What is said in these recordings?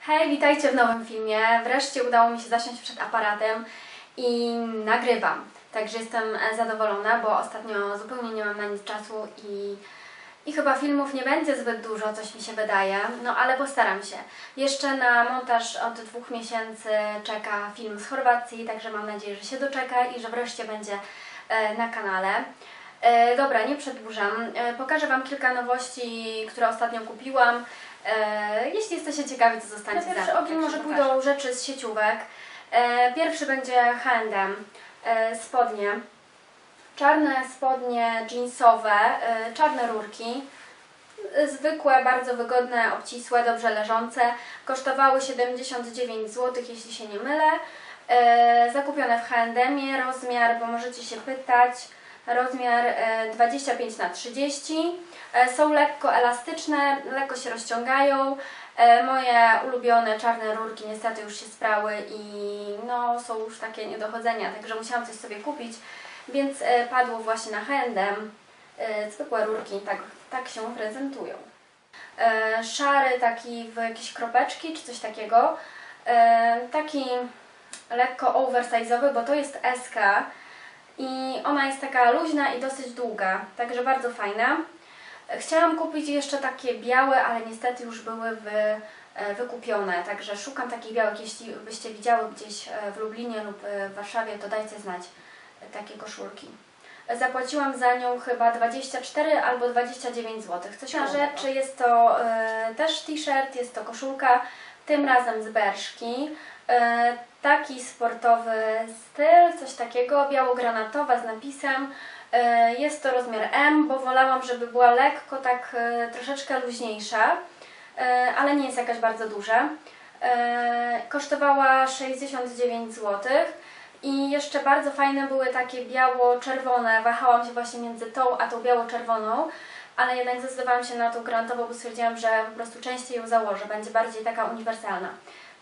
Hej, witajcie w nowym filmie. Wreszcie udało mi się zasiąść przed aparatem i nagrywam. Także jestem e, zadowolona, bo ostatnio zupełnie nie mam na nic czasu i, i chyba filmów nie będzie zbyt dużo, coś mi się wydaje. No ale postaram się. Jeszcze na montaż od dwóch miesięcy czeka film z Chorwacji, także mam nadzieję, że się doczeka i że wreszcie będzie e, na kanale. E, dobra, nie przedłużam. Pokażę Wam kilka nowości, które ostatnio kupiłam. E, jeśli jesteście ciekawi, to zostańcie Na pierwszy ogień także może pójdą rzeczy z sieciówek. E, pierwszy będzie H&M, e, spodnie. Czarne spodnie jeansowe, czarne rurki. Zwykłe, bardzo wygodne, obcisłe, dobrze leżące. Kosztowały 79 zł, jeśli się nie mylę. Zakupione w H&M, rozmiar, bo możecie się pytać, rozmiar e, 25 na 30 E, Są lekko elastyczne, lekko się rozciągają. E, Moje ulubione czarne rurki niestety już się sprały i no, są już takie niedochodzenia, także musiałam coś sobie kupić, więc e, padło właśnie na. E, Zwykłe rurki tak, tak się prezentują. E, Szary taki w jakieś kropeczki czy coś takiego. E, Taki lekko oversize'owy, bo to jest SK i ona jest taka luźna i dosyć długa, także bardzo fajna. Chciałam kupić jeszcze takie białe, ale niestety już były wy, e, wykupione, także szukam takich białych. Jeśli byście widziały gdzieś e, w Lublinie lub e, w Warszawie, to dajcie znać takie koszulki. Zapłaciłam za nią chyba 24 albo 29 zł. Coś na rzeczy jest to też t-shirt, jest to koszulka, tym razem z Berszki. Taki sportowy styl, coś takiego, biało-granatowa z napisem. E, Jest to rozmiar M, bo wolałam, żeby była lekko tak e, troszeczkę luźniejsza, e, ale nie jest jakaś bardzo duża. Kosztowała 69 zł. I jeszcze bardzo fajne były takie biało-czerwone. Wahałam się właśnie między tą a tą biało-czerwoną, ale jednak zdecydowałam się na tą grantową, bo stwierdziłam, że po prostu częściej ją założę. Będzie bardziej taka uniwersalna.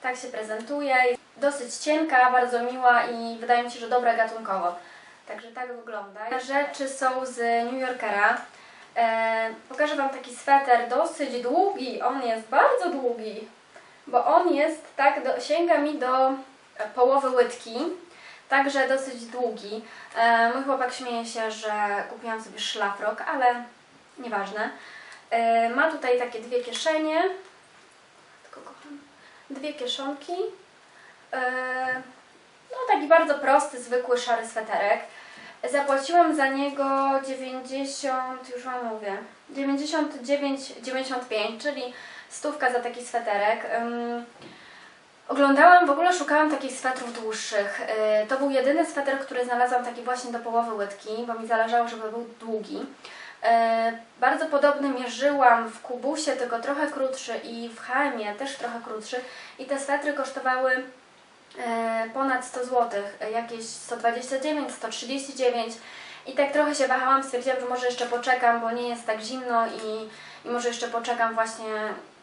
Tak się prezentuje. Dosyć cienka, bardzo miła i wydaje mi się, że dobra gatunkowo. Także tak wygląda. Rzeczy są z New Yorkera. E, pokażę Wam taki sweter dosyć długi. On jest bardzo długi, bo on jest tak, do, sięga mi do e, połowy łydki. Także dosyć długi. E, mój chłopak śmieje się, że kupiłam sobie szlafrok, ale nieważne. E, ma tutaj takie dwie kieszenie. Tylko kocham. Dwie kieszonki. E, no taki bardzo prosty, zwykły, szary sweterek. Zapłaciłam za niego 90, już Wam mówię, 99,95, czyli stówka za taki sweterek. Oglądałam, w ogóle szukałam takich swetrów dłuższych. Yy, To był jedyny sweter, który znalazłam taki właśnie do połowy łydki, bo mi zależało, żeby był długi. Yy, Bardzo podobny mierzyłam w Kubusie, tylko trochę krótszy i w H&M też trochę krótszy. I te swetry kosztowały ponad 100 zł, jakieś 129, 139 i tak trochę się wahałam, stwierdziłam, że może jeszcze poczekam, bo nie jest tak zimno i, i może jeszcze poczekam właśnie,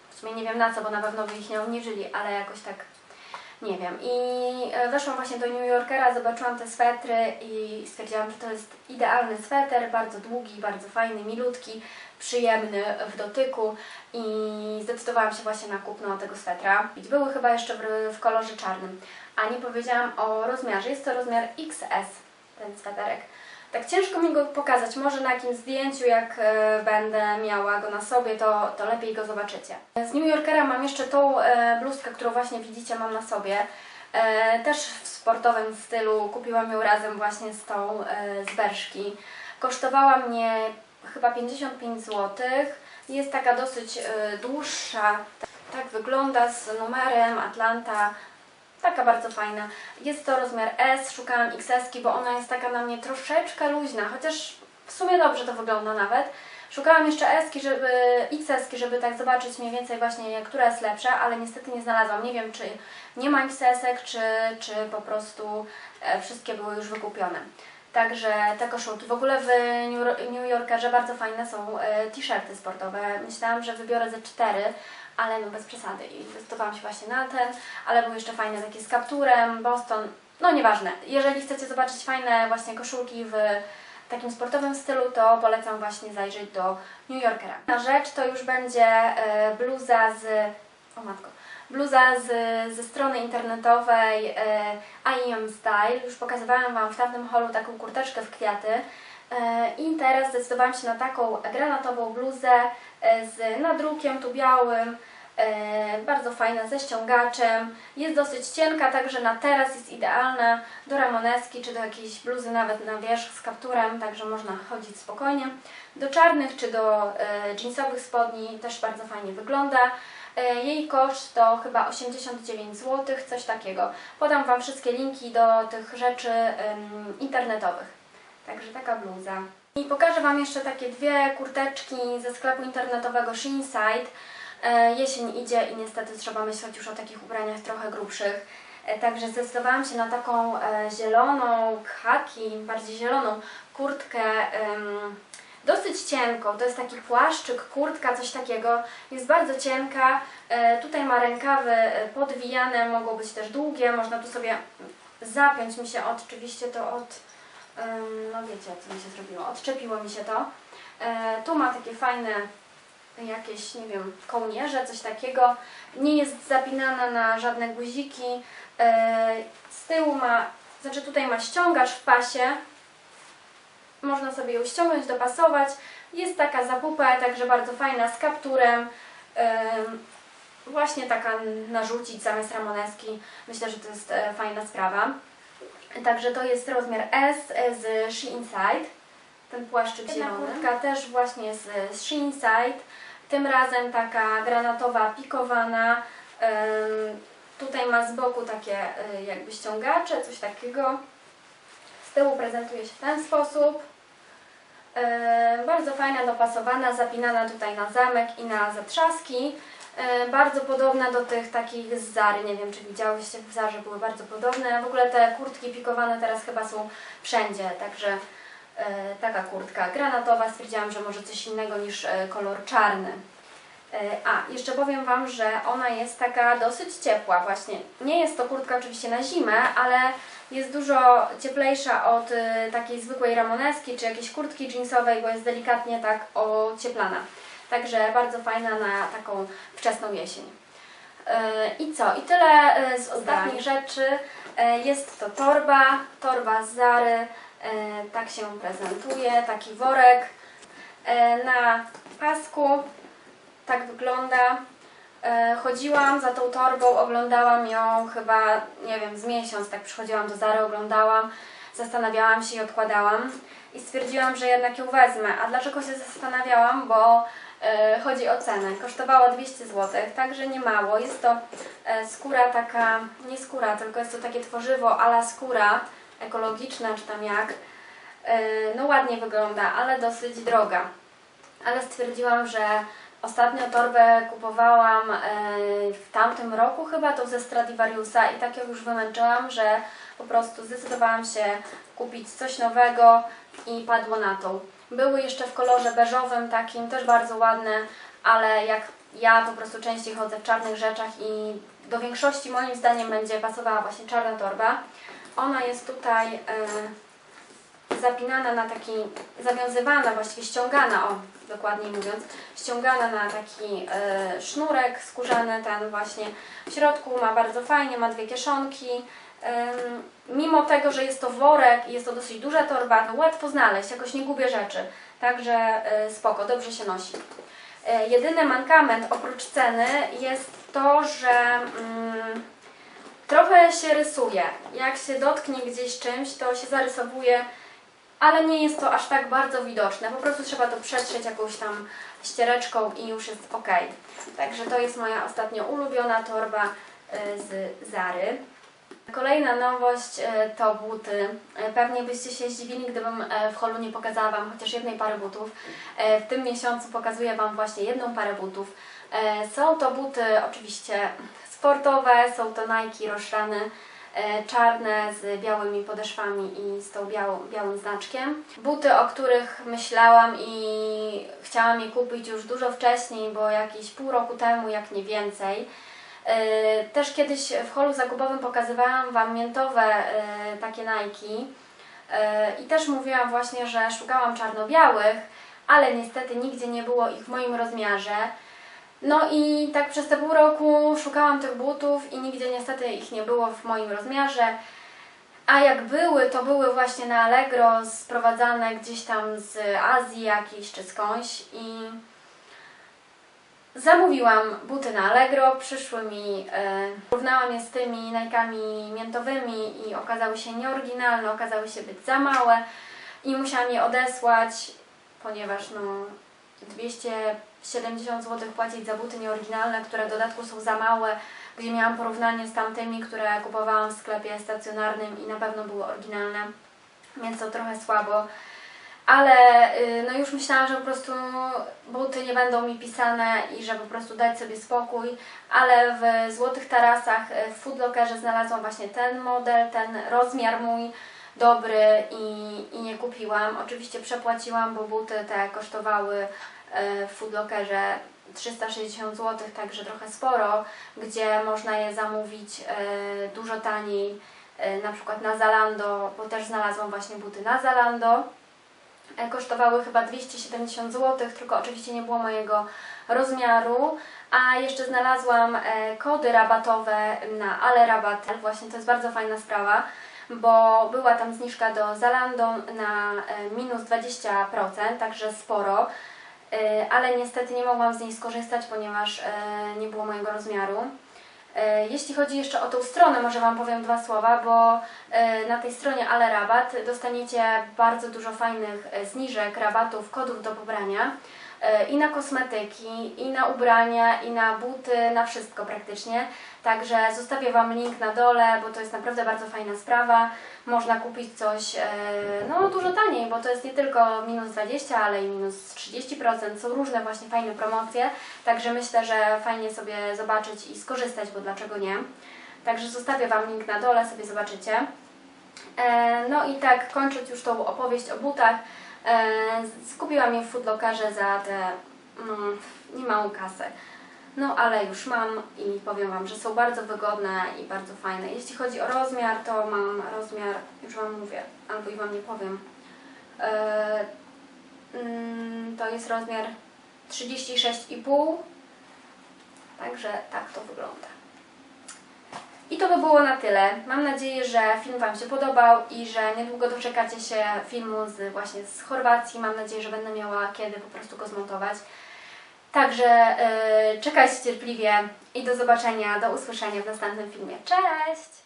w sumie nie wiem na co, bo na pewno by ich nie obniżyli, ale jakoś tak nie wiem. I e, weszłam właśnie do New Yorkera, zobaczyłam te swetry i stwierdziłam, że to jest idealny sweter, bardzo długi, bardzo fajny, milutki, przyjemny w dotyku i zdecydowałam się właśnie na kupno tego swetra. Były chyba jeszcze w, w kolorze czarnym, a nie powiedziałam o rozmiarze. Jest to rozmiar XS, ten sweterek. Tak ciężko mi go pokazać, może na jakimś zdjęciu, jak e, będę miała go na sobie, to, to lepiej go zobaczycie. Z New Yorkera mam jeszcze tą e, bluzkę, którą właśnie widzicie, mam na sobie. E, też w sportowym stylu, kupiłam ją razem właśnie z tą z Berszki. Kosztowała mnie chyba 55 zł. Jest taka dosyć dłuższa, tak wygląda z numerem Atlanta. Taka bardzo fajna. Jest to rozmiar S, szukałam XS, bo ona jest taka na mnie troszeczkę luźna, chociaż w sumie dobrze to wygląda nawet. Szukałam jeszcze S, żeby, XS, żeby tak zobaczyć mniej więcej właśnie, która jest lepsza, ale niestety nie znalazłam. Nie wiem, czy nie ma XS-ek, czy, czy po prostu e, wszystkie były już wykupione. Także te koszulki. W ogóle w New- New Yorkerze bardzo fajne są e, t-shirty sportowe. Myślałam, że wybiorę ze cztery, ale no bez przesady i zdecydowałam się właśnie na ten, ale był jeszcze fajny taki z kapturem, Boston, no nieważne. Jeżeli chcecie zobaczyć fajne właśnie koszulki w takim sportowym stylu, to polecam właśnie zajrzeć do New Yorkera. Na rzecz to już będzie e, bluza z o matko, bluza z, ze strony internetowej e, I Am Style. Już pokazywałam Wam w tamtym holu taką kurteczkę w kwiaty. E, I teraz zdecydowałam się na taką granatową bluzę z nadrukiem tu białym, e, bardzo fajna ze ściągaczem. Jest dosyć cienka, także na teraz jest idealna do ramoneski czy do jakiejś bluzy nawet na wierzch z kapturem, także można chodzić spokojnie. Do czarnych czy do e, jeansowych spodni też bardzo fajnie wygląda. E, Jej koszt to chyba 89 zł, coś takiego. Podam Wam wszystkie linki do tych rzeczy internetowych. Także taka bluza. I pokażę Wam jeszcze takie dwie kurteczki ze sklepu internetowego Sheenside. E, Jesień idzie i niestety trzeba myśleć już o takich ubraniach trochę grubszych. E, Także zdecydowałam się na taką e, zieloną, khaki, bardziej zieloną kurtkę. Dosyć cienką, to jest taki płaszczyk, kurtka, coś takiego. Jest bardzo cienka. Tutaj ma rękawy podwijane, mogą być też długie. Można tu sobie zapiąć mi się oczywiście to od no wiecie, co mi się zrobiło, odczepiło mi się to. E, tu ma takie fajne jakieś, nie wiem, kołnierze, coś takiego. Nie jest zapinana na żadne guziki. E, z tyłu ma, znaczy tutaj ma ściągacz w pasie. Można sobie ją ściągnąć, dopasować. Jest taka zapupa, także bardzo fajna, z kapturem. Właśnie taka narzucić zamiast ramoneski. Myślę, że to jest e, fajna sprawa. Także to jest rozmiar S e, z She Inside. Ten płaszczyk zielony. kurtka też właśnie z, z She Inside. Tym razem taka granatowa, pikowana. Tutaj ma z boku takie y, jakby ściągacze, coś takiego. Z tyłu prezentuje się w ten sposób. Bardzo fajna, dopasowana, zapinana tutaj na zamek i na zatrzaski. Yy, bardzo podobna do tych takich z Zary. Nie wiem, czy widziałyście, w Zarze były bardzo podobne. W ogóle te kurtki pikowane teraz chyba są wszędzie, także yy, taka kurtka granatowa. Stwierdziłam, że może coś innego niż yy, kolor czarny. A, jeszcze powiem Wam, że ona jest taka dosyć ciepła właśnie. Nie jest to kurtka oczywiście na zimę, ale jest dużo cieplejsza od takiej zwykłej ramoneski czy jakiejś kurtki jeansowej, bo jest delikatnie tak ocieplana. Także bardzo fajna na taką wczesną jesień. Y, I co? I tyle y, z ostatnich rzeczy. Y, Jest to torba, torba z Zary. Tak się prezentuje, taki worek na pasku. Tak wygląda. E, Chodziłam za tą torbą, oglądałam ją chyba, nie wiem, z miesiąc, tak przychodziłam do Zary, oglądałam, zastanawiałam się i odkładałam i stwierdziłam, że jednak ją wezmę. A dlaczego się zastanawiałam? Bo e, chodzi o cenę. Kosztowała 200 zł, także nie mało. Jest to e, skóra taka, nie skóra, tylko jest to takie tworzywo ala skóra, ekologiczna czy tam jak. E, no ładnie wygląda, ale dosyć droga. Ale stwierdziłam, że Ostatnio torbę kupowałam e, w tamtym roku chyba, to ze Stradivariusa i tak ją już wymęczyłam, że po prostu zdecydowałam się kupić coś nowego i padło na tą. Były jeszcze w kolorze beżowym takim, też bardzo ładne, ale jak ja po prostu częściej chodzę w czarnych rzeczach i do większości moim zdaniem będzie pasowała właśnie czarna torba. Ona jest tutaj e, zapinana na taki, zawiązywana, właściwie ściągana, o, dokładniej mówiąc, ściągana na taki e, sznurek skórzany, ten właśnie w środku ma bardzo fajnie, ma dwie kieszonki. Mimo tego, że jest to worek i jest to dosyć duża torba, to łatwo znaleźć, jakoś nie gubię rzeczy, także e, spoko, dobrze się nosi. E, jedyny mankament oprócz ceny jest to, że mm, trochę się rysuje. Jak się dotknie gdzieś czymś, to się zarysowuje ale nie jest to aż tak bardzo widoczne. Po prostu trzeba to przetrzeć jakąś tam ściereczką i już jest ok. Także to jest moja ostatnio ulubiona torba y, z Zary. Kolejna nowość y, to buty. Y, Pewnie byście się zdziwili, gdybym e, w holu nie pokazała Wam chociaż jednej pary butów. E, W tym miesiącu pokazuję Wam właśnie jedną parę butów. E, Są to buty oczywiście sportowe, są to Nike Roszrany e, czarne z białymi podeszwami i z tą białym znaczkiem. Buty, o których myślałam i chciałam je kupić już dużo wcześniej, bo jakieś pół roku temu, jak nie więcej. E, Też kiedyś w holu zakupowym pokazywałam Wam miętowe e, takie Nike E, i też mówiłam właśnie, że szukałam czarno-białych, ale niestety nigdzie nie było ich w moim rozmiarze. No i tak przez te pół roku szukałam tych butów i nigdzie niestety ich nie było w moim rozmiarze. A jak były, to były właśnie na Allegro sprowadzane gdzieś tam z Azji jakiejś czy skądś i zamówiłam buty na Allegro, przyszły mi, e, porównałam je z tymi Nike'ami miętowymi i okazały się nieoryginalne, okazały się być za małe i musiałam je odesłać, ponieważ no 270 zł płacić za buty nieoryginalne, które w dodatku są za małe, gdzie miałam porównanie z tamtymi, które kupowałam w sklepie stacjonarnym i na pewno były oryginalne, więc to trochę słabo. Ale y, no już myślałam, że po prostu buty nie będą mi pisane i że po prostu dać sobie spokój, ale w Złotych Tarasach y, w Foodlockerze znalazłam właśnie ten model, ten rozmiar mój dobry i, i nie kupiłam. Oczywiście przepłaciłam, bo buty te kosztowały y, w Foodlockerze 360 zł, także trochę sporo, gdzie można je zamówić dużo taniej, na przykład na Zalando, bo też znalazłam właśnie buty na Zalando. E, Kosztowały chyba 270 zł, tylko oczywiście nie było mojego rozmiaru. A jeszcze znalazłam e, kody rabatowe na Ale Rabat. Właśnie to jest bardzo fajna sprawa, bo była tam zniżka do Zalando na e, minus 20%, także sporo. Ale niestety nie mogłam z niej skorzystać, ponieważ nie było mojego rozmiaru. E, Jeśli chodzi jeszcze o tą stronę, może Wam powiem dwa słowa, bo e, na tej stronie Ale Rabat dostaniecie bardzo dużo fajnych e, zniżek, rabatów, kodów do pobrania i na kosmetyki, i na ubrania, i na buty, na wszystko praktycznie. Także zostawię Wam link na dole, bo to jest naprawdę bardzo fajna sprawa. Można kupić coś e, no, dużo taniej, bo to jest nie tylko minus 20, ale i minus 30%. Są różne właśnie fajne promocje, także myślę, że fajnie sobie zobaczyć i skorzystać, bo dlaczego nie. Także zostawię Wam link na dole, sobie zobaczycie. E, No i tak kończąc już tą opowieść o butach, e, skupiłam je w Footlockerze za tę mm, niemałą kasę. No ale już mam i powiem Wam, że są bardzo wygodne i bardzo fajne. Jeśli chodzi o rozmiar, to mam rozmiar, już Wam mówię, albo i Wam nie powiem. E, mm, to jest rozmiar 36,5. Także tak to wygląda. I to by było na tyle. Mam nadzieję, że film Wam się podobał i że niedługo doczekacie się filmu z, właśnie z Chorwacji. Mam nadzieję, że będę miała kiedy po prostu go zmontować. Także yy, czekajcie cierpliwie i do zobaczenia, do usłyszenia w następnym filmie. Cześć!